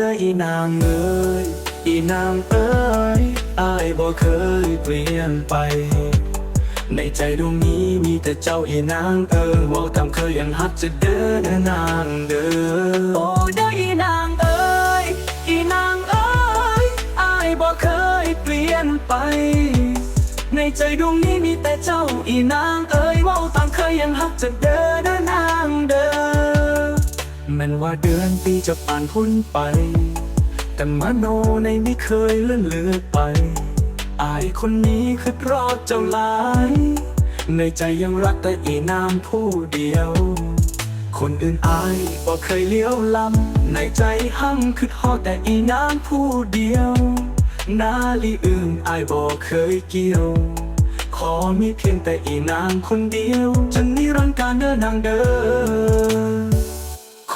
เด้ออีนางเอ้ยอีนางเอ้ยอายบ่เคยเปลี่ยนไป ในใจดวงนี้มีแต่เจ้าอีนางเอ้ยว่าตามเคยยังฮักจะเด้อเด้อนางเด้อโอ้เด้ออีนางเอ้ยอีนางเอ้ยอายบ่เคยเปลี่ยนไป ในใจดวงนี้มีแต่เจ้าอีนางเอ้ยว่าตามเคยยังฮักจะเด้อเด้อนางเด้อ แมันว่าเดือนปีจะผ่านพ้นไป แต่มโนในไม่เคยเลื่อนเลือไปอายคนนี้คือรอดเจ้าหลาย ในใจยังรักแต่อีนามผู้เดียว คนอื่นอายบ่เคยเลี้ยวลำ ในใจหั่งคือทอแต่อีนามผู้เดียว นาลีอื่นอายบ่เคยเกี่ยว ขอมีเพียงแต่อีนางคนเดียวจะนิรันดร์การเดินนางเดิน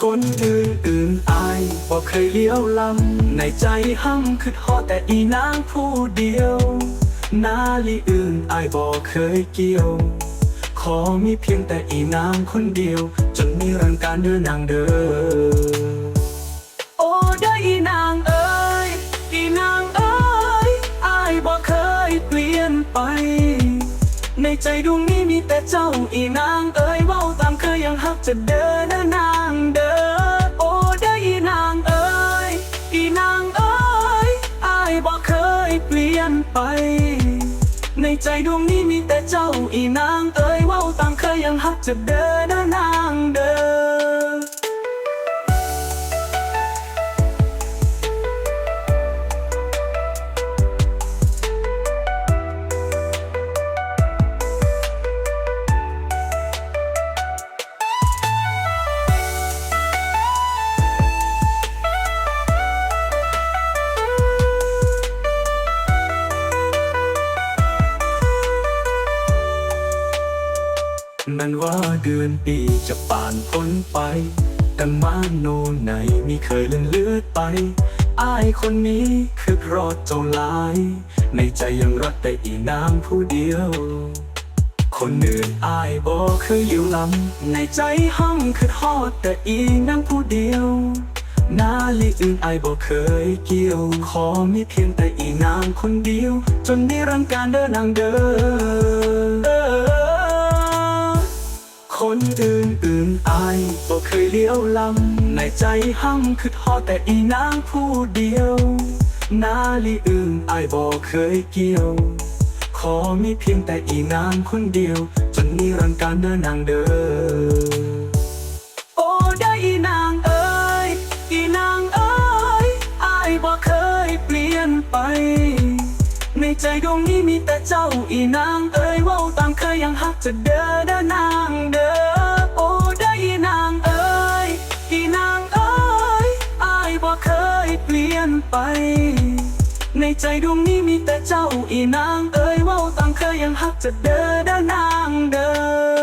คนอื่นอื่นอายบ่เคยเลี้ยวลำ ในใจหั่งคือทอดแต่อีนางผู้เดียว นาลีอื่นอายบ่เคยเกี่ยว ขอมีเพียงแต่อีนางคนเดียว จนมีรันดร์การเดินนางเดินโอ้ได้อีนางเอ้ยอีนางเอ้ยอายบ่เคยเปลี่ยนไป ในใจดวงนี้มีแต่เจ้าอีนางเอ้ยเว้าตามเคยยังฮักจะเดิน อกเคยเปลี่ยนไป ในใจดวงนี้มีแต่เจ้าอีนางเอ๋ยว่าตามเคยยังฮักจะเดินหน้า มันว่าเดือนปีจะป่านพ้นไป แต่มาโนไหนมีเคยเลื่อนเลือดไปอายคนนี้คือรอดเจ้าลาย ในใจยังรักแต่อีนางผู้เดียว คนอื่นอายบ่เคยอยู่ลำในใจห้องคือทอดแต่อีนางผู้เดียวนาลีอื่นอายบ่เคยเกี่ยว ขอมีเพียงแต่อีนางคนเดียว จนนิรันดร์การเดินนางเดิน คนอื่นอื่นอายบ่เคยเลี้ยวลำในใจหั่งคือทอแต่อีนางผู้เดียว นาลีอื่นอายบ่เคยเกี่ยว ขอมีเพียงแต่อีนางคนเดียว จนนิรันดร์การเดินนางเดินโอ้ได้อีนางเอ้ยอีนางเอ้ยอายบ่เคยเปลี่ยนไป ในใจดวงนี้มีแต่เจ้าอีนางเอ้ยว่าตามเคยยังฮักจะเดินเด้อนางเด้อโอ้ได้อีนางเอ้ยอีนางเอ้ยอายบ่เคยเปลี่ยนไป ในใจดวงนี้มีแต่เจ้าอีนางเอ้ยว่าตามเคยยังฮักจะเดินเด้อนางเด้อ